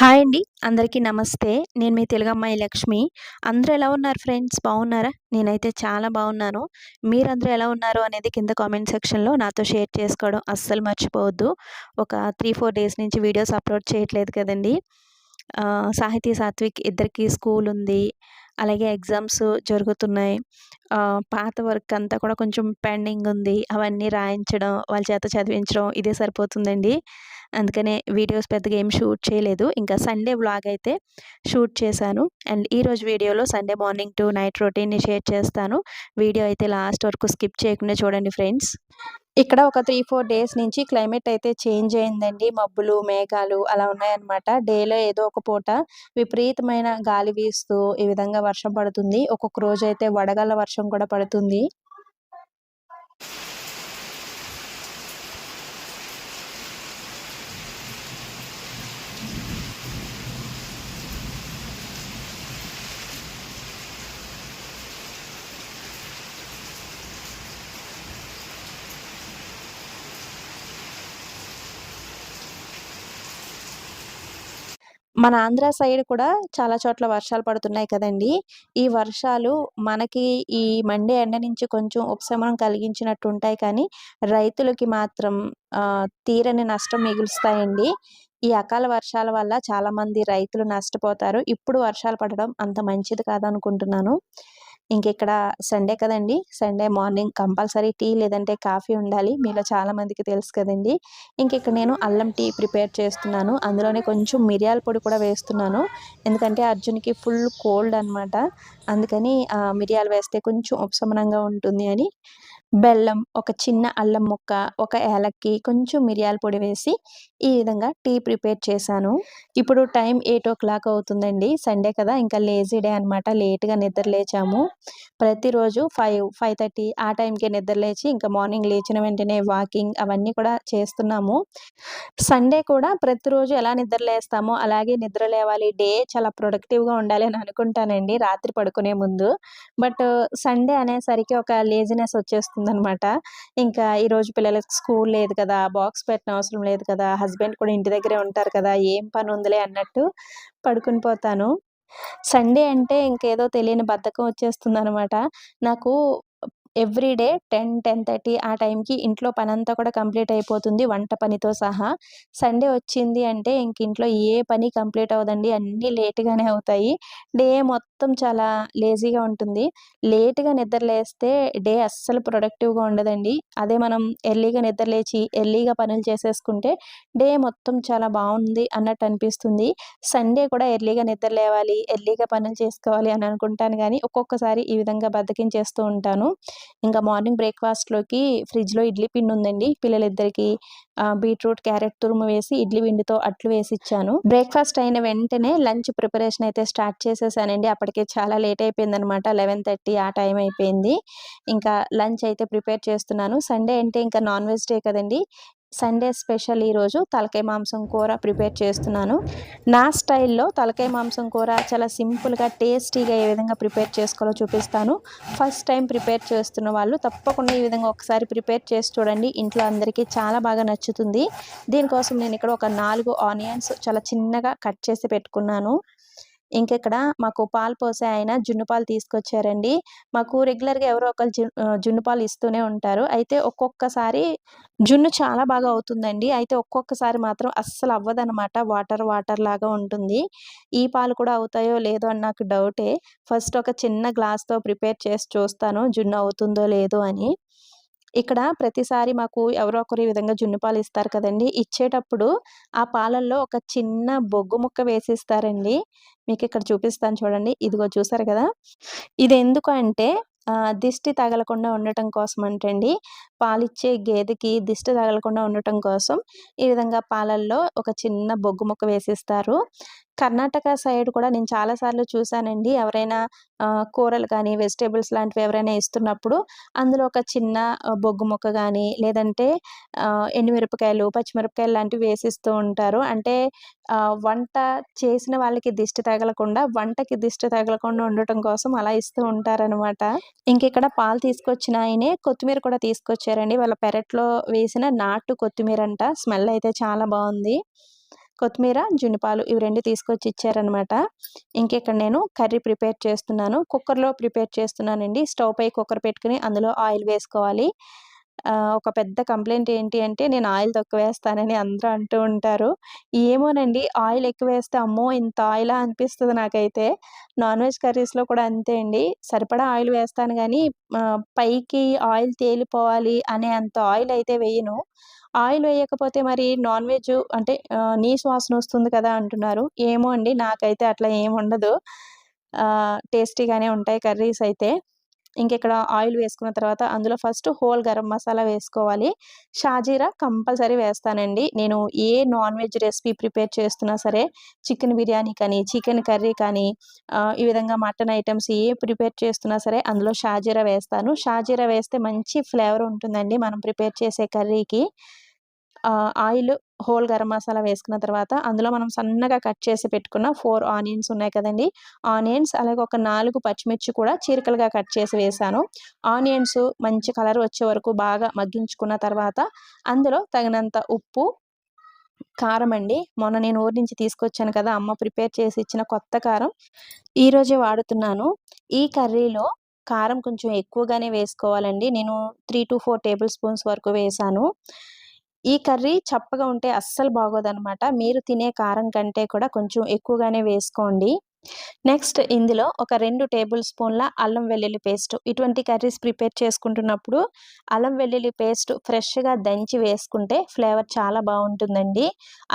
Hi అండి. అందరికీ నమస్తే. నేను మీ తెలుగు అమ్మాయి లక్ష్మి. అందరూ ఎలా ఉన్నారు ఫ్రెండ్స్? బాగున్నారా? నేనైతే చాలా బాగున్నాను. మీరందరూ ఎలా ఉన్నారు అనేది కింద కామెంట్ సెక్షన్లో నాతో షేర్ చేసుకోవడం అస్సలు మర్చిపోవద్దు. ఒక త్రీ ఫోర్ డేస్ నుంచి వీడియోస్ అప్లోడ్ చేయట్లేదు కదండి. సాహితీ సాత్విక్ ఇద్దరికి స్కూల్ ఉంది అలాగే ఎగ్జామ్స్ జరుగుతున్నాయి. పాత వర్క్ అంతా కూడా కొంచెం పెండింగ్ ఉంది అవన్నీ రాయించడం వాళ్ళ చేత చదివించడం ఇదే సరిపోతుందండి. అందుకనే వీడియోస్ పెద్దగా ఏం షూట్ చేయలేదు. ఇంకా సండే వ్లాగ్ అయితే షూట్ చేశాను. అండ్ ఈరోజు వీడియోలో సండే మార్నింగ్ టు నైట్ రొటీన్ని షేర్ చేస్తాను. వీడియో అయితే లాస్ట్ వరకు స్కిప్ చేయకుండా చూడండి ఫ్రెండ్స్. ఇక్కడ ఒక త్రీ ఫోర్ డేస్ నుంచి క్లైమేట్ అయితే చేంజ్ అయిందండి. మబ్బులు మేఘాలు అలా ఉన్నాయన్నమాట. డేలో ఏదో ఒక పూట విపరీతమైన గాలి వీస్తూ ఈ విధంగా వర్షం పడుతుంది. ఒక్కొక్క రోజు అయితే వడగళ్ళ వర్షం కూడా పడుతుంది. మన ఆంధ్ర సైడ్ కూడా చాలా చోట్ల వర్షాలు పడుతున్నాయి కదండి. ఈ వర్షాలు మనకి ఈ మండే ఎండ నుంచి కొంచెం ఉపశమనం కలిగించినట్టు ఉంటాయి కానీ రైతులకి మాత్రం ఆ, తీరని నష్టం మిగులుస్తాయండి. ఈ అకాల వర్షాల వల్ల చాలా మంది రైతులు నష్టపోతారు. ఇప్పుడు వర్షాలు పడడం అంత మంచిది కాదనుకుంటున్నాను. ఇక్కడ సండే కదండి. సండే మార్నింగ్ కంపల్సరీ టీ లేదంటే కాఫీ ఉండాలి. మీలో చాలా మందికి తెలుసు కదండి. ఇంకెక్కడ నేను అల్లం టీ ప్రిపేర్ చేస్తున్నాను. అందులోనే కొంచెం మిరియాల పొడి కూడా వేస్తున్నాను. ఎందుకంటే అర్జున్కి ఫుల్ కోల్డ్ అనమాట అందుకని మిరియాలు వేస్తే కొంచెం ఉపశమనంగా ఉంటుంది అని బెల్లం ఒక చిన్న అల్లం ముక్క ఒక ఏలక్కి కొంచెం మిరియాల పొడి వేసి ఈ విధంగా టీ ప్రిపేర్ చేశాను. ఇప్పుడు టైం ఎయిట్ ఓ క్లాక్ అవుతుందండి. సండే కదా ఇంకా లేజీ డే అనమాట లేట్గా నిద్ర లేచాము. ప్రతిరోజు ఫైవ్ ఫైవ్ థర్టీ ఆ టైంకే నిద్ర లేచి ఇంకా మార్నింగ్ లేచిన వెంటనే వాకింగ్ అవన్నీ కూడా చేస్తున్నాము. సండే కూడా ప్రతిరోజు ఎలా నిద్ర లేస్తామో అలాగే నిద్ర లేవాలి. డే చాలా ప్రొడక్టివ్గా ఉండాలి అని అనుకుంటానండి. రాత్రి పడుకునే ముందు. బట్ సండే అనేసరికి ఒక లేజినెస్ వచ్చేస్తుంది. అనమాట ఇంకా ఈరోజు పిల్లలకి స్కూల్ లేదు కదా బాక్స్ పెట్టిన అవసరం లేదు కదా హస్బెండ్ కూడా ఇంటి దగ్గరే ఉంటారు కదా ఏం పని ఉందిలే అన్నట్టు పడుకుని పోతాను. సండే అంటే ఇంకేదో తెలియని బద్ధకం వచ్చేస్తుంది అనమాట నాకు every day ten ten thirty ఆ టైంకి ఇంట్లో పని అంతా కూడా కంప్లీట్ అయిపోతుంది వంట పనితో సహా. సండే వచ్చింది అంటే ఇంక ఇంట్లో ఏ పని కంప్లీట్ అవ్వదండి అన్నీ లేట్గానే అవుతాయి. డే మొత్తం చాలా లేజీగా ఉంటుంది. లేట్గా నిద్ర లేస్తే డే అస్సలు ప్రొడక్టివ్గా ఉండదండి. అదే మనం ఎర్లీగా నిద్ర లేచి ఎర్లీగా పనులు చేసేసుకుంటే డే మొత్తం చాలా బాగుంది అన్నట్టు అనిపిస్తుంది. సండే కూడా ఎర్లీగా నిద్ర లేవాలి ఎర్లీగా పనులు చేసుకోవాలి అని అనుకుంటాను కానీ ఒక్కొక్కసారి ఈ విధంగా బద్దకించేస్తూ ఉంటాను. ఇంకా మార్నింగ్ బ్రేక్ఫాస్ట్లోకి ఫ్రిడ్జ్లో ఇడ్లీ పిండి ఉందండి. పిల్లలిద్దరికి బీట్రూట్ క్యారెట్ తురుము వేసి ఇడ్లీ పిండితో అట్లు వేసి ఇచ్చాను బ్రేక్ఫాస్ట్ అయిన వెంటనే లంచ్ ప్రిపరేషన్ అయితే స్టార్ట్ చేసేసానండి. అప్పటికే చాలా లేట్ అయిపోయింది అనమాట లెవెన్ థర్టీ ఆ టైం అయిపోయింది. ఇంకా లంచ్ అయితే ప్రిపేర్ చేస్తున్నాను. సండే అంటే ఇంకా నాన్ వెజ్ డే కదండి. సండే స్పెషల్ ఈరోజు తలకాయ మాంసం కూర ప్రిపేర్ చేస్తున్నాను. నా స్టైల్లో తలకాయ మాంసం కూర చాలా సింపుల్గా టేస్టీగా ఏ విధంగా ప్రిపేర్ చేసుకోవాలో చూపిస్తాను. ఫస్ట్ టైం ప్రిపేర్ చేస్తున్న వాళ్ళు తప్పకుండా ఈ విధంగా ఒకసారి ప్రిపేర్ చేసి చూడండి. ఇంట్లో అందరికీ చాలా బాగా నచ్చుతుంది. దీనికోసం నేను ఇక్కడ ఒక నాలుగు ఆనియన్స్ చాలా చిన్నగా కట్ చేసి పెట్టుకున్నాను. ఇంకెక్కడ మాకు పాలు పోసే ఆయన జున్ను పాలు తీసుకొచ్చారండి. మాకు రెగ్యులర్గా ఎవరో ఒకరు జున్ను పాలు ఇస్తూనే ఉంటారు. అయితే ఒక్కొక్కసారి జున్ను చాలా బాగా అవుతుందండి. అయితే ఒక్కొక్కసారి మాత్రం అస్సలు అవ్వదనమాట వాటర్ వాటర్ లాగా ఉంటుంది. ఈ పాలు కూడా అవుతాయో లేదో అని నాకు డౌటే. ఫస్ట్ ఒక చిన్న గ్లాస్తో ప్రిపేర్ చేసి చూస్తాను జున్ను అవుతుందో లేదో అని. ఇక్కడ ప్రతిసారి మాకు ఎవరో ఒకరు ఈ విధంగా జున్ను పాలు ఇస్తారు కదండి. ఇచ్చేటప్పుడు ఆ పాలల్లో ఒక చిన్న బొగ్గు ముక్క వేసిస్తారండి. మీకు ఇక్కడ చూపిస్తాను చూడండి. ఇదిగో చూసారు కదా. ఇది ఎందుకు అంటే దిష్టి తగలకుండా ఉండటం కోసం అంటండి. పాలిచ్చే గేదెకి దిష్టి తగలకుండా ఉండటం కోసం ఈ విధంగా పాలల్లో ఒక చిన్న బొగ్గు ముక్క వేసిస్తారు. కర్ణాటక సైడ్ కూడా నేను చాలాసార్లు చూశానండి ఎవరైనా కూరలు కానీ వెజిటేబుల్స్ లాంటివి ఎవరైనా ఇస్తున్నప్పుడు అందులో ఒక చిన్న బొగ్గు ముక్క కానీ లేదంటే ఎండుమిరపకాయలు పచ్చిమిరపకాయలు లాంటివి వేసిస్తూ ఉంటారు. అంటే వంట చేసిన వాళ్ళకి దిష్టి తగలకుండా వంటకి దిష్టి తగలకుండా ఉండటం కోసం అలా ఇస్తూ ఉంటారనమాట ఇంక ఇక్కడ పాలు తీసుకొచ్చిన ఆయనే కొత్తిమీర కూడా తీసుకొచ్చారండి. వాళ్ళ పెరట్లో వేసిన నాటు కొత్తిమీర అంట స్మెల్ అయితే చాలా బాగుంది. కొత్తిమీర జున్నుపాలు ఇవి రెండు తీసుకొచ్చి ఇచ్చారనమాట ఇంకెక్కడ నేను కర్రీ ప్రిపేర్ చేస్తున్నాను. కుక్కర్లో ప్రిపేర్ చేస్తున్నానండి. స్టవ్ పై కుక్కర్ పెట్టుకుని అందులో ఆయిల్ వేసుకోవాలి. ఒక పెద్ద కంప్లైంట్ ఏంటి అంటే నేను ఆయిల్ తక్కువ వేస్తానని అందరూ అంటూ ఉంటారు. ఏమోనండి ఆయిల్ ఎక్కువ వేస్తే అమ్మో ఇంత ఆయిలా అనిపిస్తుంది నాకైతే. నాన్ వెజ్ కర్రీస్లో కూడా అంతే అండి. సరిపడా ఆయిల్ వేస్తాను కానీ పైకి ఆయిల్ తేలిపోవాలి అనే అంత ఆయిల్ అయితే వేయను. ఆయిల్ వేయకపోతే మరి నాన్ వెజ్ అంటే నీ వాసన వస్తుంది కదా అంటున్నారు. ఏమో అండి నాకైతే అట్లా ఏమి ఉండదు. టేస్టీగానే ఉంటాయి కర్రీస్ అయితే. ఇక్కడ ఆయిల్ వేసుకున్న తర్వాత అందులో ఫస్ట్ హోల్ గరం మసాలా వేసుకోవాలి. షాజీరా కంపల్సరీ వేస్తానండి. నేను ఏ నాన్ వెజ్ రెసిపీ ప్రిపేర్ చేస్తున్నా సరే చికెన్ బిర్యానీ కానీ చికెన్ కర్రీ కానీ ఈ విధంగా మటన్ ఐటమ్స్ ఏ ప్రిపేర్ చేస్తున్నా సరే అందులో షాజీరా వేస్తాను. షాజీరా వేస్తే మంచి ఫ్లేవర్ ఉంటుందండి మనం ప్రిపేర్ చేసే కర్రీకి. ఆయిల్ హోల్ గరం మసాలా వేసుకున్న తర్వాత అందులో మనం సన్నగా కట్ చేసి పెట్టుకున్న ఫోర్ ఆనియన్స్ ఉన్నాయి కదండి. ఆనియన్స్ అలాగే ఒక నాలుగు పచ్చిమిర్చి కూడా చీరికలుగా కట్ చేసి వేసాను. ఆనియన్స్ మంచి కలర్ వచ్చే వరకు బాగా మగ్గించుకున్న తర్వాత అందులో తగినంత ఉప్పు కారం అండి. మొన్న నేను ఊరి నుంచి తీసుకొచ్చాను కదా అమ్మ ప్రిపేర్ చేసి ఇచ్చిన కొత్త కారం. ఈరోజే వాడుతున్నాను. ఈ కర్రీలో కారం కొంచెం ఎక్కువగానే వేసుకోవాలండి. నేను three to four table spoons వరకు వేసాను. ఈ కర్రీ చప్పగా ఉంటే అస్సలు బాగోదనమాట మీరు తినే కారం కంటే కూడా కొంచెం ఎక్కువగానే వేసుకోండి. నెక్స్ట్ ఇందులో ఒక రెండు టేబుల్ స్పూన్ల అల్లం వెల్లుల్లి పేస్ట్. ఇటువంటి కర్రీస్ ప్రిపేర్ చేసుకుంటున్నప్పుడు అల్లం వెల్లుల్లి పేస్ట్ ఫ్రెష్గా దంచి వేసుకుంటే ఫ్లేవర్ చాలా బాగుంటుందండి.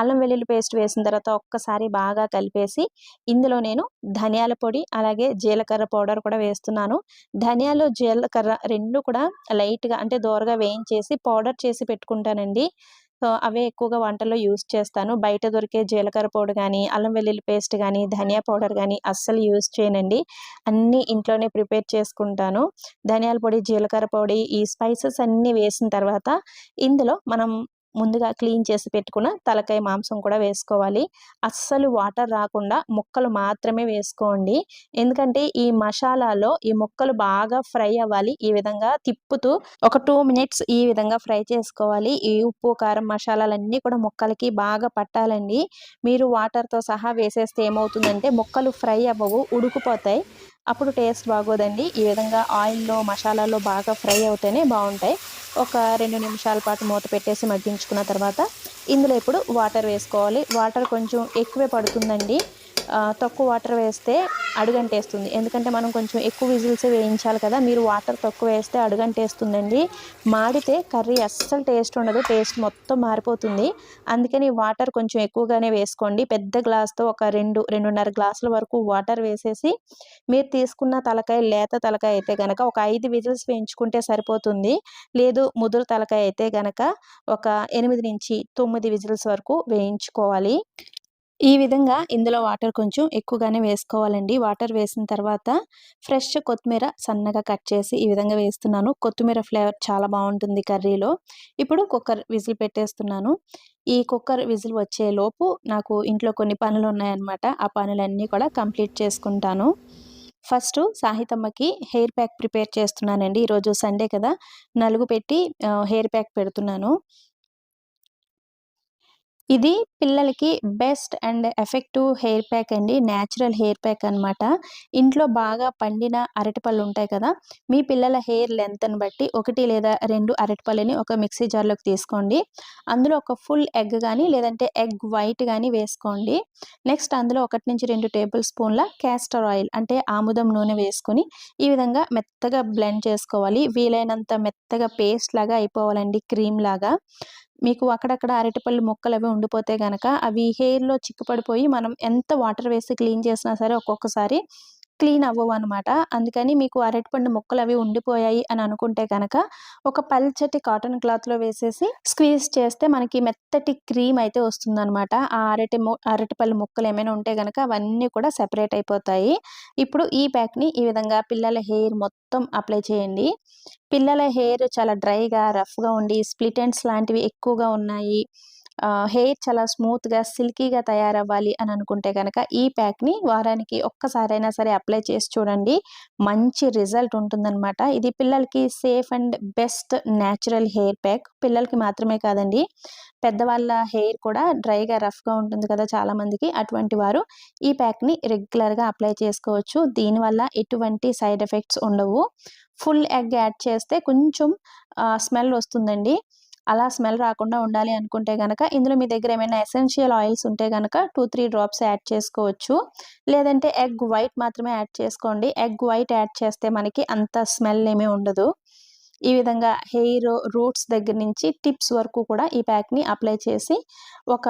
అల్లం వెల్లుల్లి పేస్ట్ వేసిన తర్వాత ఒక్కసారి బాగా కలిపేసి ఇందులో నేను ధనియాల పొడి అలాగే జీలకర్ర పౌడర్ కూడా వేస్తున్నాను. ధనియాలు జీలకర్ర రెండు కూడా లైట్గా అంటే దోరగా వేయించేసి పౌడర్ చేసి పెట్టుకుంటానండి. సో అవే ఎక్కువగా వంటల్లో యూస్ చేస్తాను. బయట దొరికే జీలకర్ర పౌడర్ కానీ అల్లం వెల్లుల్లి పేస్ట్ కానీ ధనియా పౌడర్ కానీ అస్సలు యూస్ చేయనండి. అన్నీ ఇంట్లోనే ప్రిపేర్ చేసుకుంటాను. ధనియాల పొడి జీలకర్ర పొడి ఈ స్పైసెస్ అన్నీ వేసిన తర్వాత ఇందులో మనం ముందుగా క్లీన్ చేసి పెట్టుకున్న తలకాయ మాంసం కూడా వేసుకోవాలి. అస్సలు వాటర్ రాకుండా ముక్కలు మాత్రమే వేసుకోండి. ఎందుకంటే ఈ మసాలాలో ఈ ముక్కలు బాగా ఫ్రై అవ్వాలి. ఈ విధంగా తిప్పుతూ ఒక టూ మినిట్స్ ఈ విధంగా ఫ్రై చేసుకోవాలి. ఈ ఉప్పు కారం మసాలాలన్నీ కూడా ముక్కలకి బాగా పట్టాలండి. మీరు వాటర్తో సహా వేసేస్తే ఏమవుతుందంటే ముక్కలు ఫ్రై అవ్వవు ఉడుకుపోతాయి. అప్పుడు టేస్ట్ బాగోదండి. ఈ విధంగా ఆయిల్లో మసాలాలో బాగా ఫ్రై అవుతేనే బాగుంటాయి. ఒక రెండు నిమిషాల పాటు మూత పెట్టేసి మగ్గించుకున్న తర్వాత ఇందులో ఇప్పుడు వాటర్ వేసుకోవాలి. వాటర్ కొంచెం ఎక్కువే పడుతుందండి. తక్కువ వాటర్ వేస్తే అడుగంటేస్తుంది. ఎందుకంటే మనం కొంచెం ఎక్కువ విజిల్స్ వేయించాలి కదా మీరు వాటర్ తక్కువ వేస్తే అడుగంటేస్తుందండి. మాడితే కర్రీ అస్సలు టేస్ట్ ఉండదు టేస్ట్ మొత్తం మారిపోతుంది. అందుకని వాటర్ కొంచెం ఎక్కువగానే వేసుకోండి. పెద్ద గ్లాస్తో ఒక రెండు రెండున్నర గ్లాసుల వరకు వాటర్ వేసేసి మీరు తీసుకున్న తలకాయ లేత తలకాయ అయితే కనుక ఒక ఐదు విజిల్స్ వేయించుకుంటే సరిపోతుంది. లేదు ముదురు తలకాయ అయితే కనుక ఒక ఎనిమిది నుంచి తొమ్మిది విజిల్స్ వరకు వేయించుకోవాలి. ఈ విధంగా ఇందులో వాటర్ కొంచెం ఎక్కువగానే వేసుకోవాలండి. వాటర్ వేసిన తర్వాత ఫ్రెష్ కొత్తిమీర సన్నగా కట్ చేసి ఈ విధంగా వేస్తున్నాను. కొత్తిమీర ఫ్లేవర్ చాలా బాగుంటుంది కర్రీలో. ఇప్పుడు కుక్కర్ విజిల్ పెట్టేస్తున్నాను. ఈ కుక్కర్ విజిల్ వచ్చే లోపు నాకు ఇంట్లో కొన్ని పనులు ఉన్నాయన్నమాట. ఆ పనులన్నీ కూడా కంప్లీట్ చేసుకుంటాను. ఫస్ట్ సాహితమ్మకి హెయిర్ ప్యాక్ ప్రిపేర్ చేస్తున్నానండి. ఈరోజు సండే కదా. నలుగు పెట్టి హెయిర్ ప్యాక్ పెడుతున్నాను. ఇది పిల్లలకి best and effective hair pack అండి. న్యాచురల్ హెయిర్ ప్యాక్ అనమాట ఇంట్లో బాగా పండిన అరటిపళ్ళు ఉంటాయి కదా మీ పిల్లల హెయిర్ లెంత్ని బట్టి ఒకటి లేదా రెండు అరటిపళ్ళని ఒక మిక్సీ జార్లోకి తీసుకోండి. అందులో ఒక ఫుల్ ఎగ్ కానీ లేదంటే ఎగ్ వైట్ కానీ వేసుకోండి. నెక్స్ట్ అందులో ఒకటి నుంచి రెండు టేబుల్ స్పూన్ల క్యాస్టర్ ఆయిల్ అంటే ఆముదం నూనె వేసుకొని ఈ విధంగా మెత్తగా బ్లెండ్ చేసుకోవాలి. వీలైనంత మెత్తగా పేస్ట్ లాగా అయిపోవాలండి క్రీమ్ లాగా. మీకు అక్కడక్కడ అరటిపళ్ళు మొక్కలు అవి ఉండిపోతే కనుక అవి హెయిర్లో చిక్కుపడిపోయి మనం ఎంత వాటర్ వేసి క్లీన్ చేసినా సరే ఒక్కొక్కసారి క్లీన్ అవ్వవు అనమాట అందుకని మీకు అరటిపండు ముక్కలు అవి ఉండిపోయాయి అని అనుకుంటే కనుక ఒక పల్చటి కాటన్ క్లాత్లో వేసేసి స్క్వీజ్ చేస్తే మనకి మెత్తటి క్రీమ్ అయితే వస్తుందన్నమాట. ఆ అరటి అరటిపళ్ళు ముక్కలు ఏమైనా ఉంటే కనుక అవన్నీ కూడా సెపరేట్ అయిపోతాయి. ఇప్పుడు ఈ ప్యాక్ని ఈ విధంగా పిల్లల హెయిర్ మొత్తం అప్లై చేయండి. పిల్లల హెయిర్ చాలా డ్రైగా రఫ్గా ఉండి స్ప్లిటెంట్స్ లాంటివి ఎక్కువగా ఉన్నాయి. హెయిర్ చాలా స్మూత్గా సిల్కీగా తయారవ్వాలి అని అనుకుంటే కనుక ఈ ప్యాక్ని వారానికి ఒక్కసారైనా సరే అప్లై చేసి చూడండి. మంచి రిజల్ట్ ఉంటుందన్నమాట. ఇది పిల్లలకి safe and best natural hair pack. పిల్లలకి మాత్రమే కాదండి. పెద్దవాళ్ళ హెయిర్ కూడా డ్రైగా రఫ్గా ఉంటుంది కదా చాలా మందికి అటువంటి వారు ఈ ప్యాక్ని రెగ్యులర్గా అప్లై చేసుకోవచ్చు. దీనివల్ల ఎటువంటి సైడ్ ఎఫెక్ట్స్ ఉండవు. ఫుల్ ఎగ్ యాడ్ చేస్తే కొంచెం స్మెల్ వస్తుందండి. అలా స్మెల్ రాకుండా ఉండాలి అనుకుంటే కనుక ఇందులో మీ దగ్గర ఏమైనా ఎసెన్షియల్ ఆయిల్స్ ఉంటే కనుక టూ త్రీ డ్రాప్స్ యాడ్ చేసుకోవచ్చు. లేదంటే ఎగ్ వైట్ మాత్రమే యాడ్ చేసుకోండి. ఎగ్ వైట్ యాడ్ చేస్తే మనకి అంత స్మెల్ ఏమీ ఉండదు. ఈ విధంగా హెయిర్ రూట్స్ దగ్గర నుంచి టిప్స్ వరకు కూడా ఈ ప్యాక్ని అప్లై చేసి ఒక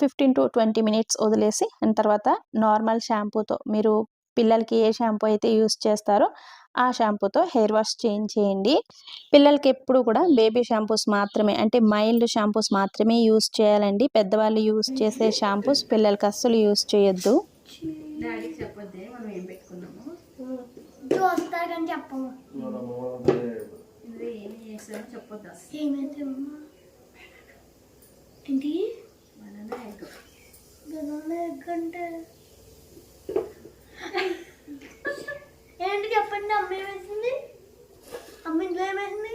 ఫిఫ్టీన్ టు ట్వంటీ మినిట్స్ వదిలేసి దాని తర్వాత నార్మల్ షాంపూతో మీరు పిల్లలకి ఏ షాంపూ అయితే యూస్ చేస్తారో ఆ షాంపూతో హెయిర్ వాష్ చేంజ్ చేయండి. పిల్లలకి ఎప్పుడు కూడా బేబీ షాంపూస్ మాత్రమే అంటే మైల్డ్ షాంపూస్ మాత్రమే యూస్ చేయాలండి. పెద్దవాళ్ళు యూస్ చేసే షాంపూస్ పిల్లలకి అస్సలు యూస్ చేయొద్దు. చెప్పొద్దే మనం ఏం పెట్టుకున్నాము చూస్తారని చెప్పము ఇది ఏమి చేసామో చెప్పొద్దు అసలు ఏమైతే అమ్మా ఏంటి బనానా ఎగ్ బనానా ఎగ్ అంటే ఏంటి చెప్పండి అమ్మ ఏమేసింది అమ్మ ఇంట్లో ఏమేసింది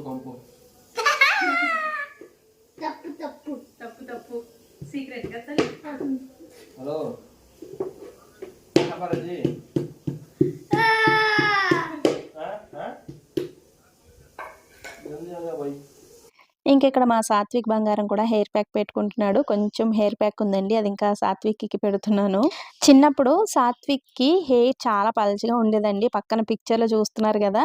కోడిగుడు కంపు. తప్పు తప్పు. తప్పు తప్పు. సీక్రెట్ కదా హలో. ఇంక ఇక్కడ మా సాత్విక్ బంగారం కూడా హెయిర్ ప్యాక్ పెట్టుకుంటున్నాడు. కొంచెం హెయిర్ ప్యాక్ ఉందండి. అది ఇంకా సాత్విక్కి పెడుతున్నాను. చిన్నప్పుడు సాత్విక్కి హెయిర్ చాలా పలచగా ఉండేదండి. పక్కన పిక్చర్లో చూస్తున్నారు కదా.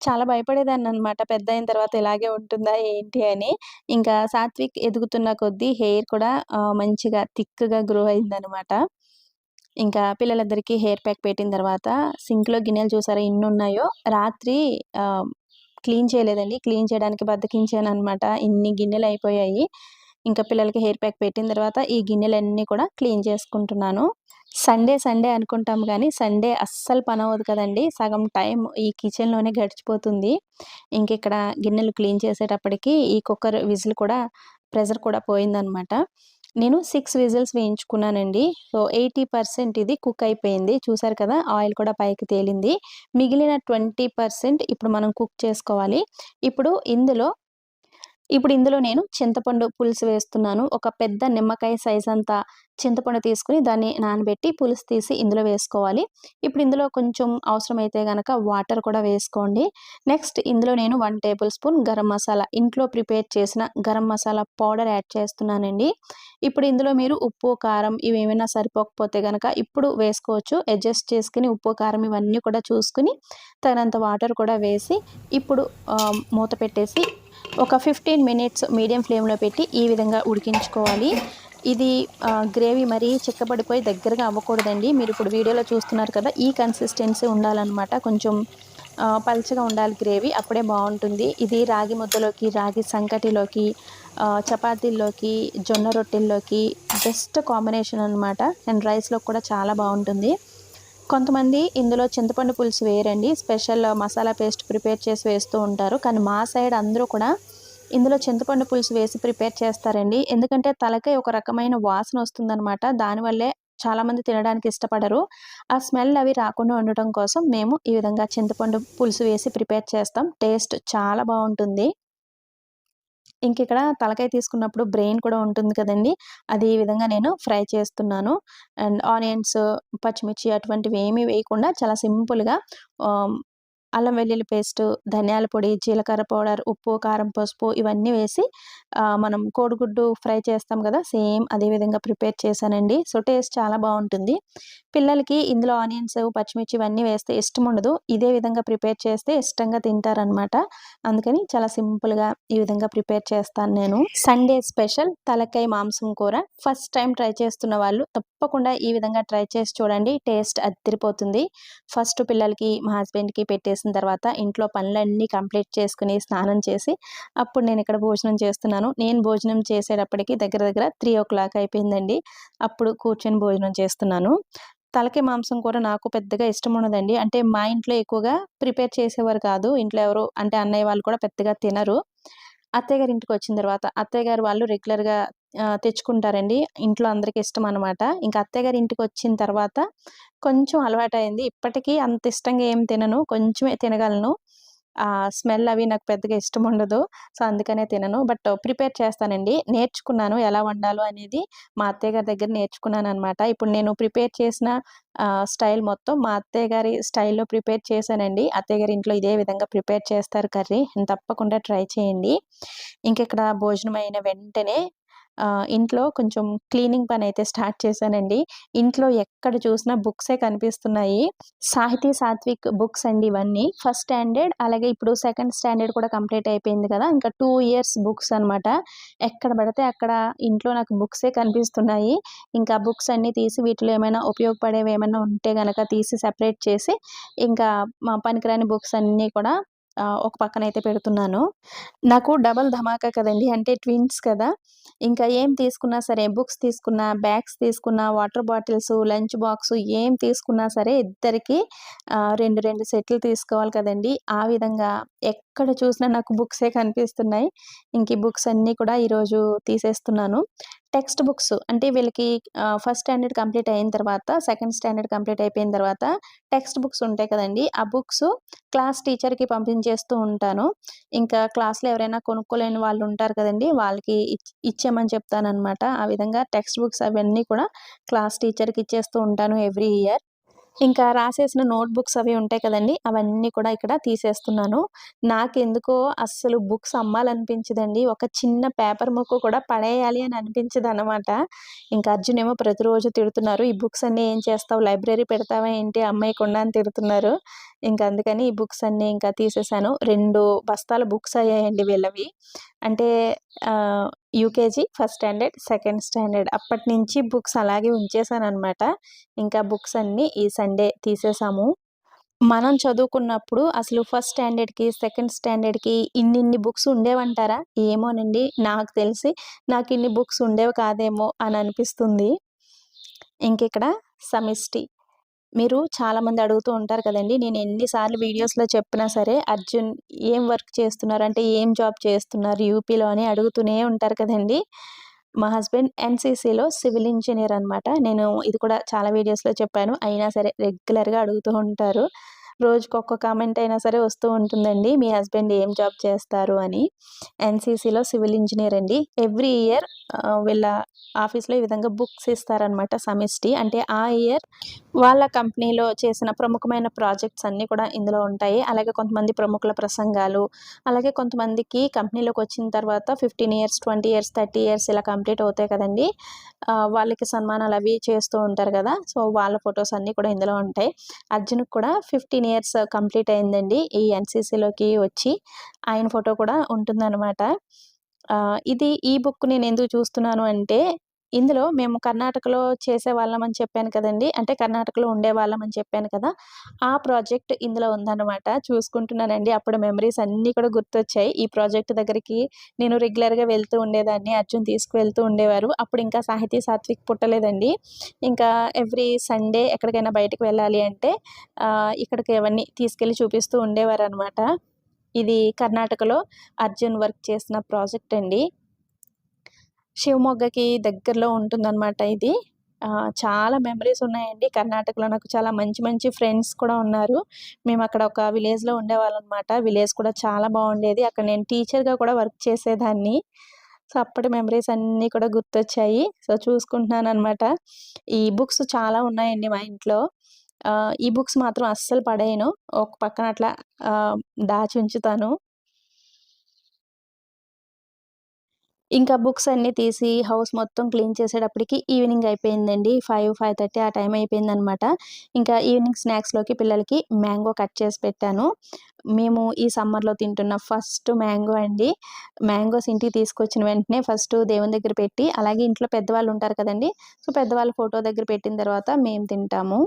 చాలా భయపడేదాన్ని అనమాట పెద్ద అయిన తర్వాత ఇలాగే ఉంటుందా ఏంటి అని. ఇంకా సాత్విక్ ఎదుగుతున్న కొద్దీ హెయిర్ కూడా మంచిగా థిక్గా గ్రో అయిందనమాట. ఇంకా పిల్లలిద్దరికీ హెయిర్ ప్యాక్ పెట్టిన తర్వాత సింక్లో గిన్నెలు చూసారా ఇన్ని ఉన్నాయో రాత్రి క్లీన్ చేయలేదండి. క్లీన్ చేయడానికి బద్దకించాను అనమాట ఇన్ని గిన్నెలు అయిపోయాయి. ఇంకా పిల్లలకి హెయిర్ ప్యాక్ పెట్టిన తర్వాత ఈ గిన్నెలన్నీ కూడా క్లీన్ చేసుకుంటున్నాను. సండే సండే అనుకుంటాం కానీ సండే అస్సలు పని అవ్వదు కదండి. సగం టైం ఈ కిచెన్లోనే గడిచిపోతుంది. ఇంకెక్కడ గిన్నెలు క్లీన్ చేసేటప్పటికి ఈ కుక్కర్ విజిల్ కూడా ప్రెజర్ కూడా పోయిందనమాట. నేను సిక్స్ విజిల్స్ వేయించుకున్నానండి. సో ఎయిటీ పర్సెంట్ ఇది కుక్ అయిపోయింది. చూసారు కదా ఆయిల్ కూడా పైకి తేలింది. మిగిలిన ట్వంటీ పర్సెంట్ ఇప్పుడు మనం కుక్ చేసుకోవాలి. ఇప్పుడు ఇందులో ఇప్పుడు ఇందులో నేను చింతపండు పులుసు వేస్తున్నాను. ఒక పెద్ద నిమ్మకాయ సైజ్ అంతా చింతపండు తీసుకుని దాన్ని నానబెట్టి పులుసు తీసి ఇందులో వేసుకోవాలి. ఇప్పుడు ఇందులో కొంచెం అవసరమైతే కనుక వాటర్ కూడా వేసుకోండి. నెక్స్ట్ ఇందులో నేను one table spoon garam masala. ఇంట్లో ప్రిపేర్ చేసిన గరం మసాలా పౌడర్ యాడ్ చేస్తున్నానండి. ఇప్పుడు ఇందులో మీరు ఉప్పు కారం ఇవి ఏమైనా సరిపోకపోతే కనుక ఇప్పుడు వేసుకోవచ్చు. అడ్జస్ట్ చేసుకుని ఉప్పు కారం ఇవన్నీ కూడా చూసుకుని తగినంత వాటర్ కూడా వేసి ఇప్పుడు మూత పెట్టేసి ఒక ఫిఫ్టీన్ మినిట్స్ మీడియం ఫ్లేమ్లో పెట్టి ఈ విధంగా ఉడికించుకోవాలి. ఇది గ్రేవీ మరీ చిక్కబడిపోయి దగ్గరగా అవ్వకూడదండి. మీరు ఇప్పుడు వీడియోలో చూస్తున్నారు కదా ఈ కన్సిస్టెన్సీ ఉండాలన్నమాట. కొంచెం పల్చగా ఉండాలి గ్రేవీ అప్పుడే బాగుంటుంది. ఇది రాగి ముద్దలోకి రాగి సంకటిలోకి చపాతీల్లోకి జొన్న రొట్టెల్లోకి బెస్ట్ కాంబినేషన్ అనమాట అండ్ రైస్లో కూడా చాలా బాగుంటుంది. కొంతమంది ఇందులో చింతపండు పులుసు వేయరండి. స్పెషల్ మసాలా పేస్ట్ ప్రిపేర్ చేసి వేస్తూ ఉంటారు. కానీ మా సైడ్ అందరూ కూడా ఇందులో చింతపండు పులుసు వేసి ప్రిపేర్ చేస్తారండి. ఎందుకంటే తలకై ఒక రకమైన వాసన వస్తుందన్నమాట. దానివల్లే చాలామంది తినడానికి ఇష్టపడరు. ఆ స్మెల్ అవి రాకుండా ఉండటం కోసం మేము ఈ విధంగా చింతపండు పులుసు వేసి ప్రిపేర్ చేస్తాం. టేస్ట్ చాలా బాగుంటుంది. ఇంక ఇక్కడ తలకాయ తీసుకున్నప్పుడు బ్రెయిన్ కూడా ఉంటుంది కదండి. అది ఈ విధంగా నేను ఫ్రై చేస్తున్నాను. అండ్ ఆనియన్స్ పచ్చిమిర్చి అటువంటివి ఏమీ వేయకుండా చాలా సింపుల్గా అల్లం వెల్లుల్లి పేస్ట్ ధనియాల పొడి జీలకర్ర పౌడర్ ఉప్పు కారం పసుపు ఇవన్నీ వేసి మనం కోడిగుడ్డు ఫ్రై చేస్తాం కదా సేమ్ అదే విధంగా ప్రిపేర్ చేశానండి. సో టేస్ట్ చాలా బాగుంటుంది. పిల్లలకి ఇందులో ఆనియన్స్ పచ్చిమిర్చి ఇవన్నీ వేస్తే ఇష్టం ఉండదు ఇదే విధంగా ప్రిపేర్ చేస్తే ఇష్టంగా తింటారనమాట. అందుకని చాలా సింపుల్గా ఈ విధంగా ప్రిపేర్ చేస్తాను నేను. సండే స్పెషల్ తలకాయ మాంసం కూర. ఫస్ట్ టైం ట్రై చేస్తున్న వాళ్ళు తప్పకుండా ఈ విధంగా ట్రై చేసి చూడండి. టేస్ట్ అదిరిపోతుంది. ఫస్ట్ పిల్లలకి మా హస్బెండ్కి చేసిన తర్వాత ఇంట్లో పనులన్నీ కంప్లీట్ చేసుకుని స్నానం చేసి అప్పుడు నేను ఇక్కడ భోజనం చేస్తున్నాను. నేను భోజనం చేసేటప్పటికి దగ్గర దగ్గర త్రీ ఓ క్లాక్ అయిపోయిందండి. అప్పుడు కూర్చొని భోజనం చేస్తున్నాను. తలకి మాంసం కూర నాకు పెద్దగా ఇష్టం ఉండదండి. అంటే మా ఇంట్లో ఎక్కువగా ప్రిపేర్ చేసేవారు కాదు. ఇంట్లో ఎవరు అంటే అన్నయ్య వాళ్ళు కూడా పెద్దగా తినరు. అత్తయ్య గారి ఇంటికి వచ్చిన తర్వాత అత్తయ్య గారు వాళ్ళు రెగ్యులర్గా తెచ్చుకుంటారండి. ఇంట్లో అందరికి ఇష్టం అనమాట ఇంకా అత్తయ్య గారి ఇంటికి వచ్చిన తర్వాత కొంచెం అలవాటైంది ఇప్పటికీ అంత ఇష్టంగా ఏం తినను. కొంచెమే తినగలను. ఆ స్మెల్ అవి నాకు పెద్దగా ఇష్టం ఉండదు. సో అందుకనే తినను. బట్ ప్రిపేర్ చేస్తానండి. నేర్చుకున్నాను ఎలా వండాలో అనేది మా అత్తయ్య గారి దగ్గర నేర్చుకున్నాను అనమాట ఇప్పుడు నేను ప్రిపేర్ చేసిన స్టైల్ మొత్తం మా అత్తయ్య గారి స్టైల్లో ప్రిపేర్ చేశానండి. అత్తయ్య గారి ఇంట్లో ఇదే విధంగా ప్రిపేర్ చేస్తారు కర్రీ. తప్పకుండా ట్రై చేయండి. ఇంక ఇక్కడ భోజనం అయిన వెంటనే ఇంట్లో కొంచెం క్లీనింగ్ పని అయితే స్టార్ట్ చేశానండి. ఇంట్లో ఎక్కడ చూసినా బుక్సే కనిపిస్తున్నాయి. సాహితీ సాత్విక్ బుక్స్ అండి ఇవన్నీ. ఫస్ట్ స్టాండర్డ్ అలాగే ఇప్పుడు సెకండ్ స్టాండర్డ్ కూడా కంప్లీట్ అయిపోయింది కదా. ఇంకా టూ ఇయర్స్ బుక్స్ అన్నమాట. ఎక్కడ పడితే అక్కడ ఇంట్లో నాకు బుక్సే కనిపిస్తున్నాయి. ఇంకా బుక్స్ అన్నీ తీసి వీటిలో ఏమైనా ఉపయోగపడేవి ఏమైనా ఉంటే కనుక తీసి సెపరేట్ చేసి ఇంకా మా పనికిరాని బుక్స్ అన్నీ కూడా ఒక పక్కన అయితే పెడుతున్నాను. నాకు డబల్ ధమాకా కదండి అంటే ట్విన్స్ కదా. ఇంకా ఏం తీసుకున్నా సరే బుక్స్ తీసుకున్నా బ్యాగ్స్ తీసుకున్నా వాటర్ బాటిల్స్ లంచ్ బాక్స్ ఏం తీసుకున్నా సరే ఇద్దరికి రెండు రెండు సెట్లు తీసుకోవాలి కదండి. ఆ విధంగా ఎక్కడ చూసినా నాకు బుక్సే కనిపిస్తున్నాయి. ఇంక ఈ బుక్స్ అన్నీ కూడా ఈరోజు తీసేస్తున్నాను. టెక్స్ట్ బుక్స్ అంటే వీళ్ళకి ఫస్ట్ స్టాండర్డ్ కంప్లీట్ అయిన తర్వాత సెకండ్ స్టాండర్డ్ కంప్లీట్ అయిపోయిన తర్వాత టెక్స్ట్ బుక్స్ ఉంటాయి కదండి. ఆ బుక్స్ క్లాస్ టీచర్కి పంపించేస్తూ ఉంటాను. ఇంకా క్లాస్లో ఎవరైనా కొనుక్కోలేని వాళ్ళు ఉంటారు కదండి వాళ్ళకి ఇచ్- ఇచ్చేయమని చెప్తానన్నమాట. ఆ విధంగా టెక్స్ట్ బుక్స్ అవన్నీ కూడా క్లాస్ టీచర్కి ఇచ్చేస్తూ ఉంటాను ఎవ్రీ ఇయర్. ఇంకా రాసేసిన నోట్ బుక్స్ అవి ఉంటాయి కదండి అవన్నీ కూడా ఇక్కడ తీసేస్తున్నాను. నాకెందుకో అస్సలు బుక్స్ అమ్మాలనిపించదండి. ఒక చిన్న పేపర్ ముక్క కూడా పడేయాలి అని అనిపించదు అనమాట ఇంకా అర్జున్ ఏమో ప్రతిరోజు తిడుతున్నారు ఈ బుక్స్ అన్నీ ఏం చేస్తావు? లైబ్రరీ పెడతావా ఏంటి? అమ్మాయి కొండ అని తిడుతున్నారు. ఇంకా అందుకని ఈ బుక్స్ అన్నీ ఇంకా తీసేసాను. రెండు బస్తాల బుక్స్ అయ్యాయండి వీళ్ళవి. అంటే UKG first standard second standard అప్పటి నుంచి బుక్స్ అలాగే ఉంచేసాను అనమాట ఇంకా బుక్స్ అన్నీ ఈ సండే తీసేసాము. మనం చదువుకున్నప్పుడు అసలు ఫస్ట్ స్టాండర్డ్కి సెకండ్ స్టాండర్డ్కి ఇన్ని ఇన్ని బుక్స్ ఉండేవంటారా? ఏమోనండి నాకు తెలిసి నాకు ఇన్ని బుక్స్ ఉండేవి కాదేమో అని అనిపిస్తుంది. ఇంక ఇక్కడ సమిష్టి. మీరు చాలామంది అడుగుతూ ఉంటారు కదండి నేను ఎన్నిసార్లు వీడియోస్లో చెప్పినా సరే అర్జున్ ఏం వర్క్ చేస్తున్నారు? అంటే ఏం జాబ్ చేస్తున్నారు? యూపీలో అని అడుగుతూనే ఉంటారు కదండి. మా హస్బెండ్ ఎన్సీసీలో సివిల్ ఇంజనీర్ అనమాట నేను ఇది కూడా చాలా వీడియోస్లో చెప్పాను. అయినా సరే రెగ్యులర్గా అడుగుతూ ఉంటారు. రోజుకి ఒక్క కామెంట్ అయినా సరే వస్తూ ఉంటుందండి. మీ హస్బెండ్ ఏం జాబ్ చేస్తారు అని. ఎన్సీసీలో సివిల్ ఇంజనీర్ అండి. ఎవ్రీ ఇయర్ వీళ్ళ ఆఫీస్లో ఈ విధంగా బుక్స్ ఇస్తారనమాట సమిష్టి. అంటే ఆ ఇయర్ వాళ్ళ కంపెనీలో చేసిన ప్రముఖమైన ప్రాజెక్ట్స్ అన్నీ కూడా ఇందులో ఉంటాయి. అలాగే కొంతమంది ప్రముఖుల ప్రసంగాలు అలాగే కొంతమందికి కంపెనీలోకి వచ్చిన తర్వాత fifteen years twenty years thirty years ఇలా కంప్లీట్ అవుతాయి కదండి. వాళ్ళకి సన్మానాలు అవి చేస్తూ ఉంటారు కదా. సో వాళ్ళ ఫొటోస్ అన్నీ కూడా ఇందులో ఉంటాయి. అర్జున్కి కూడా ఫిఫ్టీన్ ఇయర్స్ కంప్లీట్ అయిందండి ఈ ఎన్సీసీలోకి వచ్చి. ఆయన ఫోటో కూడా ఉంటుందన్నమాట. ఇది ఈ బుక్ నేను ఎందుకు చూస్తున్నాను అంటే ఇందులో మేము కర్ణాటకలో చేసే వాళ్ళం అని చెప్పాను కదండి. అంటే కర్ణాటకలో ఉండే వాళ్ళం అని చెప్పాను కదా. ఆ ప్రాజెక్ట్ ఇందులో ఉందన్నమాట. చూసుకుంటున్నానండి. అప్పుడు మెమరీస్ అన్నీ కూడా గుర్తొచ్చాయి. ఈ ప్రాజెక్ట్ దగ్గరికి నేను రెగ్యులర్గా వెళ్తూ ఉండేదాన్ని. అర్జున్ తీసుకువెళ్తూ ఉండేవారు. అప్పుడు ఇంకా సాహితీ సాత్విక్ పుట్టలేదండి. ఇంకా ఎవ్రీ సండే ఎక్కడికైనా బయటకు వెళ్ళాలి అంటే ఇక్కడికి అవన్నీ తీసుకెళ్ళి చూపిస్తూ ఉండేవారు అనమాట ఇది కర్ణాటకలో అర్జున్ వర్క్ చేసిన ప్రాజెక్ట్ అండి. శివమొగ్గకి దగ్గరలో ఉంటుందన్నమాట ఇది. చాలా మెమరీస్ ఉన్నాయండి. కర్ణాటకలో నాకు చాలా మంచి మంచి ఫ్రెండ్స్ కూడా ఉన్నారు. మేము అక్కడ ఒక విలేజ్లో ఉండేవాళ్ళం అనమాట విలేజ్ కూడా చాలా బాగుండేది. అక్కడ నేను టీచర్గా కూడా వర్క్ చేసేదాన్ని. సో అప్పటి మెమరీస్ అన్నీ కూడా గుర్తొచ్చాయి. సో చూసుకుంటున్నాను అనమాట ఈ బుక్స్ చాలా ఉన్నాయండి మా ఇంట్లో. ఈ బుక్స్ మాత్రం అస్సలు పడేయను. ఒక పక్కన అట్లా దాచి ఉంచుతాను. ఇంకా బుక్స్ అన్నీ తీసి హౌస్ మొత్తం క్లీన్ చేసేటప్పటికి ఈవినింగ్ అయిపోయిందండి. ఫైవ్ ఫైవ్ థర్టీ ఆ టైం అయిపోయిందనమాట. ఇంకా ఈవినింగ్ స్నాక్స్లోకి పిల్లలకి మ్యాంగో కట్ చేసి పెట్టాను. మేము ఈ సమ్మర్లో తింటున్న ఫస్ట్ మ్యాంగో అండి. మ్యాంగోస్ ఇంటికి తీసుకొచ్చిన వెంటనే ఫస్ట్ దేవుని దగ్గర పెట్టి అలాగే ఇంట్లో పెద్దవాళ్ళు ఉంటారు కదండి సో పెద్దవాళ్ళ ఫోటో దగ్గర పెట్టిన తర్వాత మేము తింటాము.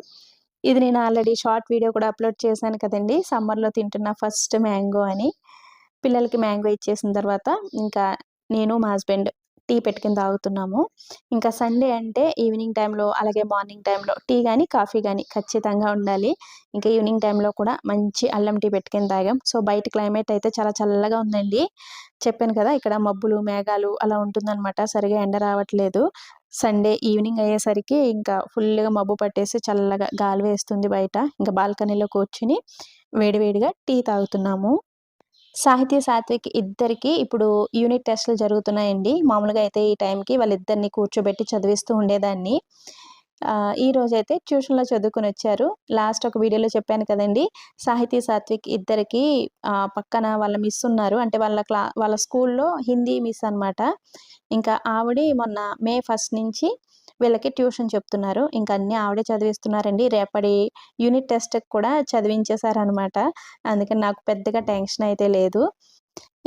ఇది నేను ఆల్రెడీ షార్ట్ వీడియో కూడా అప్లోడ్ చేశాను కదండి సమ్మర్లో తింటున్న ఫస్ట్ మ్యాంగో అని. పిల్లలకి మ్యాంగో ఇచ్చేసిన తర్వాత ఇంకా నేను మా హస్బెండ్ టీ పెట్టుకుని తాగుతున్నాము. ఇంకా సండే అంటే ఈవినింగ్ టైంలో అలాగే మార్నింగ్ టైంలో టీ కానీ కాఫీ కానీ ఖచ్చితంగా ఉండాలి. ఇంకా ఈవినింగ్ టైంలో కూడా మంచి అల్లం టీ పెట్టుకుని తాగాం. సో బయట క్లైమేట్ అయితే చాలా చల్లగా ఉందండి. చెప్పాను కదా ఇక్కడ మబ్బులు మేఘాలు అలా ఉంటుందన్నమాట. సరిగా ఎండ రావట్లేదు. సండే ఈవినింగ్ అయ్యేసరికి ఇంకా ఫుల్గా మబ్బు పట్టేసి చల్లగా గాలి వేస్తుంది బయట. ఇంకా బాల్కనీలో కూర్చుని వేడివేడిగా టీ తాగుతున్నాము. సాహిత్య సాత్విక్ ఇద్దరికి ఇప్పుడు యూనిట్ టెస్టులు జరుగుతున్నాయండి. మామూలుగా అయితే ఈ టైంకి వాళ్ళిద్దరిని కూర్చోబెట్టి చదివిస్తూ ఉండేదాన్ని. ఈ రోజైతే అయితే ట్యూషన్లో చదువుకుని వచ్చారు లాస్ట్ ఒక వీడియోలో చెప్పాను కదండి. సాహితీ సాత్విక్ ఇద్దరికి పక్కన వాళ్ళ మిస్ ఉన్నారు. అంటే వాళ్ళ క్లా వాళ్ళ స్కూల్లో హిందీ మిస్ అనమాట ఇంకా ఆవిడ మొన్న మే ఫస్ట్ నుంచి వీళ్ళకి ట్యూషన్ చెప్తున్నారు. ఇంకా అన్నీ ఆవిడే చదివిస్తున్నారండి. రేపటి యూనిట్ టెస్ట్ కూడా చదివించేశారనమాట అందుకని నాకు పెద్దగా టెన్షన్ అయితే లేదు.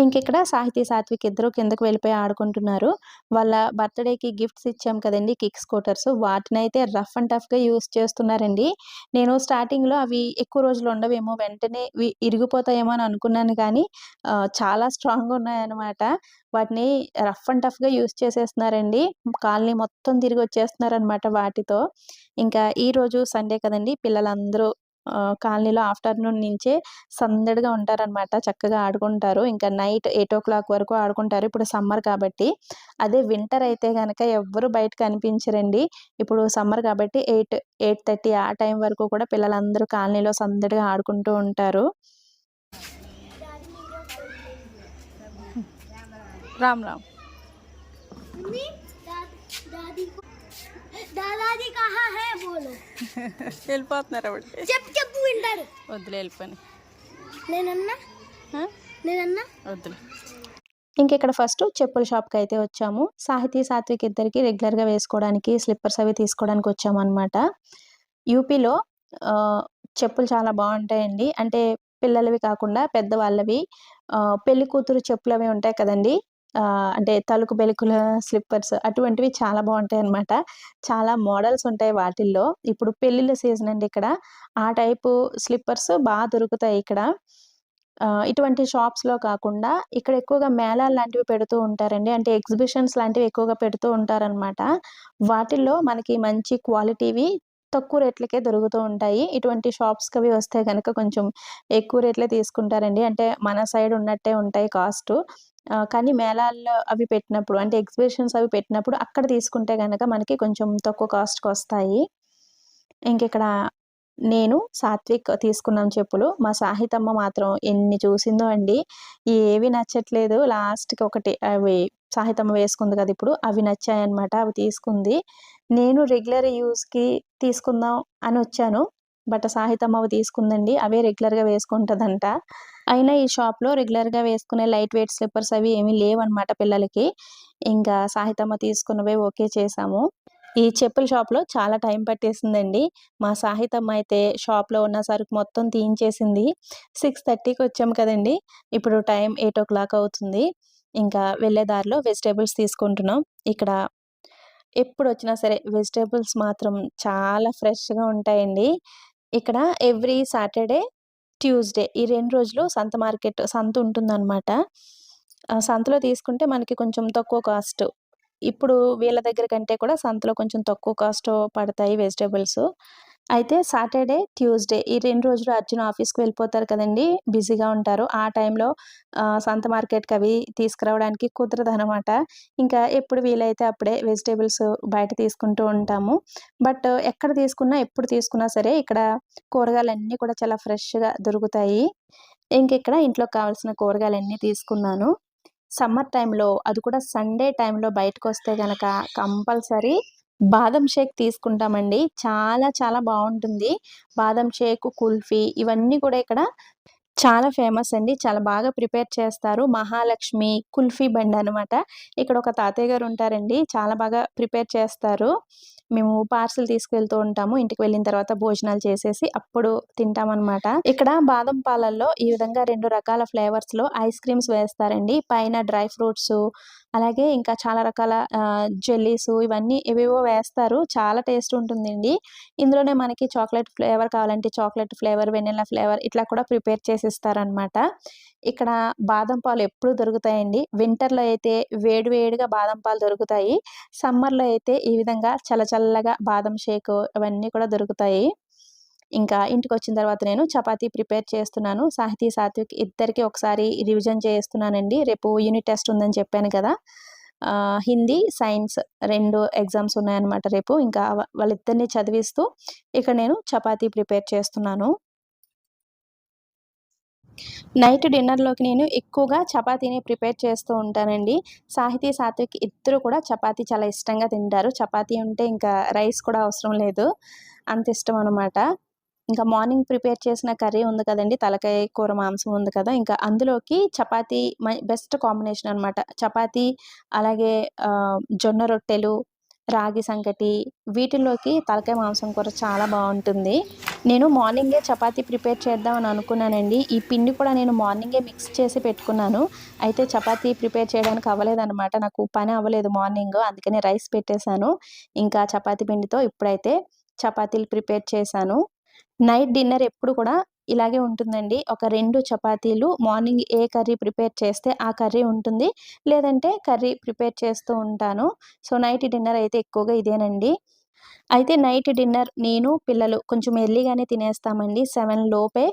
ఇంకెక్కడ సాహితీ సాత్విక్ ఇద్దరు కిందకు వెళ్ళిపోయి ఆడుకుంటున్నారు. వాళ్ళ బర్త్డేకి గిఫ్ట్స్ ఇచ్చాం కదండి కిక్ స్కూటర్స్. వాటిని అయితే రఫ్ అండ్ టఫ్గా యూస్ చేస్తున్నారండి. నేను స్టార్టింగ్లో అవి ఎక్కువ రోజులు ఉండవేమో వెంటనే ఇరిగిపోతాయేమో అని అనుకున్నాను కానీ చాలా స్ట్రాంగ్గా ఉన్నాయన్నమాట. వాటిని రఫ్ అండ్ టఫ్గా యూస్ చేసేస్తున్నారండి. కాలనీ మొత్తం తిరిగి వచ్చేస్తున్నారనమాట వాటితో. ఇంకా ఈ రోజు సండే కదండి పిల్లలందరూ కాలనీలో ఆఫ్టర్నూన్ నుంచే సందడిగా ఉంటారనమాట చక్కగా ఆడుకుంటారు. ఇంకా నైట్ ఎయిట్ ఓ క్లాక్ వరకు ఆడుకుంటారు. ఇప్పుడు సమ్మర్ కాబట్టి. అదే వింటర్ అయితే కనుక ఎవ్వరు బయట కనిపించరండి. ఇప్పుడు సమ్మర్ కాబట్టి ఎయిట్ ఎయిట్ థర్టీ ఆ టైం వరకు కూడా పిల్లలందరూ కాలనీలో సందడిగా ఆడుకుంటూ ఉంటారు. రామ్ రామ్. దాదాజీ కహా హే బోలో వెళ్ళిపోతున్నారు చెప్పు చెప్పు వింటారు వద్దులే వెళ్ళిపోయి నేనన్నా నేనన్నా వద్దులే ఫస్ట్ చెప్పుల షాప్కి అయితే వచ్చాము. సాహితి సాత్విక్ ఇద్దరికి రెగ్యులర్గా వేసుకోవడానికి స్లిప్పర్స్ అవి తీసుకోవడానికి వచ్చాము అనమాట యూపీలో చెప్పులు చాలా బాగుంటాయండి. అంటే పిల్లలవి కాకుండా పెద్దవాళ్ళవి పెళ్ళి కూతురు చెప్పులు అవి ఉంటాయి కదండి. అంటే తలుకు బెలుకుల స్లిప్పర్స్ అటువంటివి చాలా బాగుంటాయి అన్నమాట చాలా మోడల్స్ ఉంటాయి వాటిల్లో ఇప్పుడు పెళ్ళిళ్ళ సీజన్ అండి ఇక్కడ ఆ టైపు స్లిప్పర్స్ బాగా దొరుకుతాయి ఇక్కడ ఇటువంటి షాప్స్‌లో కాకుండా ఇక్కడ ఎక్కువగా మేళాలు లాంటివి పెడుతూ ఉంటారండి. అంటే ఎగ్జిబిషన్స్ లాంటివి ఎక్కువగా పెడుతూ ఉంటారనమాట. వాటిల్లో మనకి మంచి క్వాలిటీవి తక్కువ రేట్లకే దొరుకుతూ ఉంటాయి. ఇటువంటి షాప్స్‌కి అవి వస్తే కనుక కొంచెం ఎక్కువ రేట్లే తీసుకుంటారండి. అంటే మన సైడ్ ఉన్నట్టే ఉంటాయి కాస్ట్ కానీ మేళాల్లో అవి పెట్టినప్పుడు అంటే ఎగ్జిబిషన్స్ అవి పెట్టినప్పుడు అక్కడ తీసుకుంటే కనుక మనకి కొంచెం తక్కువ కాస్ట్కి వస్తాయి ఇంకెక్కడ నేను, సాత్విక్ తీసుకున్నాం చెప్పులు. మా సాహితమ్మ మాత్రం ఎన్ని చూసిందో అండి. ఏవి నచ్చట్లేదు. లాస్ట్‌కి ఒకటి అవి సాహితమ్మ వేసుకుంది కదా ఇప్పుడు. అవి నచ్చాయన్నమాట. అవి తీసుకుంది. నేను రెగ్యులర్ యూజ్‌కి తీసుకుందాం అని వచ్చాను బట్ సాహితమ్మ తీసుకుందండి. అవే రెగ్యులర్‌గా వేసుకుంటుందంట అయినా ఈ షాప్‌లో రెగ్యులర్‌గా వేసుకునే లైట్ వెయిట్ స్లిప్పర్స్ అవి ఏమీ లేవన్నమాట పిల్లలకి. ఇంకా సాహితమ్మ తీసుకున్నవే ఓకే చేసాము ఈ చెప్పుల షాప్‌లో చాలా టైం పట్టేసిందండి. మా సాహితమ్మ అయితే షాప్‌లో ఉన్న సరుకు మొత్తం తీయించేసింది. 6:30కి వచ్చాము కదండీ! ఇప్పుడు టైం 8:00 అవుతుంది. ఇంకా వెళ్ళే దారిలో వెజిటేబుల్స్ తీసుకుంటున్నాం. ఇక్కడ ఎప్పుడు వచ్చినా సరే వెజిటేబుల్స్ మాత్రం చాలా ఫ్రెష్‌గా ఉంటాయండి. ఇక్కడ ఎవ్రీ సాటర్‌డే, ట్యూస్‌డే ఈ రెండు రోజులు సంత మార్కెట్ సంత ఉంటుందన్నమాట. ఆ సంతలో తీసుకుంటే మనకి కొంచెం తక్కువ కాస్ట్. ఇప్పుడు వీళ్ళ దగ్గర కంటే కూడా సంతలో కొంచెం తక్కువ కాస్ట్ పడతాయి వెజిటేబుల్స్ అయితే సాటర్‌డే, ట్యూస్‌డే ఈ రెండు రోజులు అర్జున్ ఆఫీస్‌కి వెళ్ళిపోతారు కదండీ! బిజీగా ఉంటారు. ఆ టైంలో సొంత సంత మార్కెట్‌కి అవి తీసుకురావడానికి కుదరదు అనమాట ఇంకా ఎప్పుడు వీలైతే అప్పుడే వెజిటేబుల్స్ బయట తీసుకుంటూ ఉంటాము. బట్ ఎక్కడ తీసుకున్నా, ఎప్పుడు తీసుకున్నా సరే ఇక్కడ కూరగాయలన్నీ కూడా చాలా ఫ్రెష్‌గా దొరుకుతాయి. ఇంకిక్కడ ఇంట్లో కావాల్సిన కూరగాయలన్నీ తీసుకున్నాను. సమ్మర్ టైంలో అది కూడా సండే టైంలో బయటకొస్తే గనక కంపల్సరీ బాదం షేక్ తీసుకుంటామండి. చాలా చాలా బాగుంటుంది బాదం షేక్, కుల్ఫీ ఇవన్నీ కూడా ఇక్కడ చాలా ఫేమస్ అండి. చాలా బాగా ప్రిపేర్ చేస్తారు. మహాలక్ష్మి కుల్ఫీ బండి అనమాట ఇక్కడ ఒక తాతయ్య గారు ఉంటారండి. చాలా బాగా ప్రిపేర్ చేస్తారు. మేము పార్సెల్ తీసుకెళ్తూ ఉంటాము. ఇంటికి వెళ్ళిన తర్వాత భోజనాలు చేసేసి అప్పుడు తింటామన్నమాట ఇక్కడ బాదం పాలల్లో ఈ విధంగా రెండు రకాల ఫ్లేవర్స్‌లో ఐస్ క్రీమ్స్ వేస్తారండి. పైన డ్రై ఫ్రూట్స్ అలాగే ఇంకా చాలా రకాల జెల్లీస్ ఇవన్నీ ఏవేవో వేస్తారు. చాలా టేస్ట్ ఉంటుందండి. ఇందులోనే మనకి చాక్లెట్ ఫ్లేవర్ కావాలంటే చాక్లెట్ ఫ్లేవర్ వెనిలా ఫ్లేవర్ ఇట్లా కూడా ప్రిపేర్ చేసి ఇస్తారనమాట ఇక్కడ బాదం పాలు ఎప్పుడు దొరుకుతాయండి. వింటర్లో అయితే వేడి వేడిగా బాదం పాలు దొరుకుతాయి. సమ్మర్లో అయితే ఈ విధంగా చల్ల చల్లగా బాదం షేక్ ఇవన్నీ కూడా దొరుకుతాయి. ఇంకా ఇంటికి వచ్చిన తర్వాత నేను చపాతీ ప్రిపేర్ చేస్తున్నాను. సాహితీ సాత్విక్ ఇద్దరికి ఒకసారి రివిజన్ చేస్తున్నానండి. రేపు యూనిట్ టెస్ట్ ఉందని చెప్పాను కదా. హిందీ సైన్స్ రెండు ఎగ్జామ్స్ ఉన్నాయన్నమాట రేపు. ఇంకా వాళ్ళిద్దరిని చదివిస్తూ ఇక్కడ నేను చపాతీ ప్రిపేర్ చేస్తున్నాను. నైట్ డిన్నర్లోకి నేను ఎక్కువగా చపాతీని ప్రిపేర్ చేస్తూ ఉంటానండి. సాహితీ సాత్విక్ ఇద్దరు కూడా చపాతీ చాలా ఇష్టంగా తింటారు. చపాతీ ఉంటే ఇంకా రైస్ కూడా అవసరం లేదు. అంత ఇష్టం అనమాట ఇంకా మార్నింగ్ ప్రిపేర్ చేసిన కర్రీ ఉంది కదండి తలకాయ కూర మాంసం ఉంది కదా ఇంకా అందులోకి చపాతీ బెస్ట్ కాంబినేషన్ అనమాట చపాతీ అలాగే జొన్న రొట్టెలు రాగి సంకటి వీటిల్లోకి తలకాయ మాంసం కూర చాలా బాగుంటుంది. నేను మార్నింగే చపాతీ ప్రిపేర్ చేద్దామని అనుకున్నానండి. ఈ పిండి కూడా నేను మార్నింగే మిక్స్ చేసి పెట్టుకున్నాను. అయితే చపాతీ ప్రిపేర్ చేయడానికి అవ్వలేదన్నమాట. నాకు పని అవ్వలేదు మార్నింగ్ అందుకని రైస్ పెట్టేశాను. ఇంకా చపాతీ పిండితో ఇప్పుడైతే చపాతీలు ప్రిపేర్ చేశాను. నైట్ డిన్నర్ ఎప్పుడు కూడా ఇలాగే ఉంటుందండి. ఒక రెండు చపాతీలు మార్నింగ్ ఏ కర్రీ ప్రిపేర్ చేస్తే ఆ కర్రీ ఉంటుంది. లేదంటే కర్రీ ప్రిపేర్ చేస్తూ ఉంటాను. సో నైట్ డిన్నర్ అయితే ఎక్కువగా ఇదేనండి. అయితే నైట్ డిన్నర్ నేను పిల్లలు కొంచెం ఎర్లీగానే తినేస్తామండి. సెవెన్ లోపే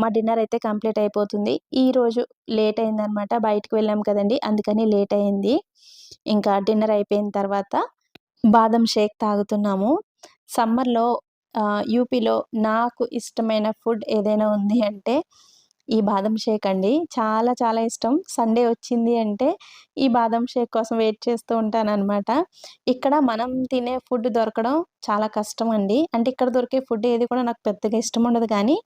మా డిన్నర్ అయితే కంప్లీట్ అయిపోతుంది. ఈరోజు లేట్ అయిందనమాట. బయటకు వెళ్ళాం కదండి. అందుకని లేట్ అయింది. ఇంకా డిన్నర్ అయిపోయిన తర్వాత బాదం షేక్ తాగుతున్నాము. సమ్మర్లో యూపీలో నాకు ఇష్టమైన ఫుడ్ ఏదైనా ఉంది అంటే ఈ బాదం షేక్ అండి. చాలా చాలా ఇష్టం. సండే వచ్చింది అంటే ఈ బాదం షేక్ కోసం వెయిట్ చేస్తూ ఉంటాను అనమాట ఇక్కడ మనం తినే ఫుడ్ దొరకడం చాలా కష్టం అండి. అంటే ఇక్కడ దొరికే ఫుడ్ ఏది కూడా నాకు పెద్దగా ఇష్టం ఉండదు కానీ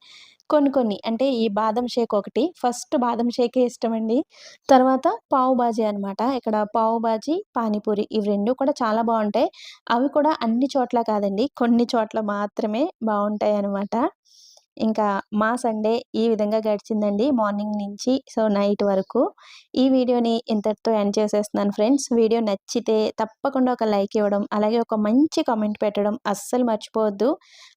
కొన్ని కొన్ని. అంటే ఈ బాదం షేక్ ఒకటి. ఫస్ట్ బాదం షేకే ఇష్టం అండి తర్వాత పావు బాజీ అనమాట ఇక్కడ పావు బాజీ పానీపూరి ఇవి రెండు కూడా చాలా బాగుంటాయి. అవి కూడా అన్ని చోట్ల కాదండి. కొన్ని చోట్ల మాత్రమే బాగుంటాయి అనమాట ఇంకా మా సండే ఈ విధంగా గడిచిందండి మార్నింగ్ నుంచి సో నైట్ వరకు. ఈ వీడియోని ఇంతటితో ఎండ్ చేసేస్తున్నాను ఫ్రెండ్స్. వీడియో నచ్చితే తప్పకుండా ఒక లైక్ ఇవ్వడం అలాగే ఒక మంచి కామెంట్ పెట్టడం అస్సలు మర్చిపోవద్దు.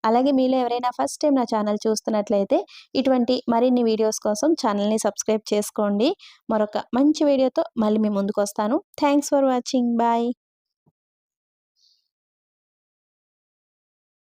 అలాగే మీలో ఎవరైనా ఫస్ట్ టైం నా ఛానల్ చూస్తున్నట్లయితే ఇటువంటి మరిన్ని వీడియోస్ కోసం ఛానల్ని సబ్స్క్రైబ్ చేసుకోండి. మరొక మంచి వీడియోతో మళ్ళీ మీ ముందుకు వస్తాను. Thanks for watching. బాయ్.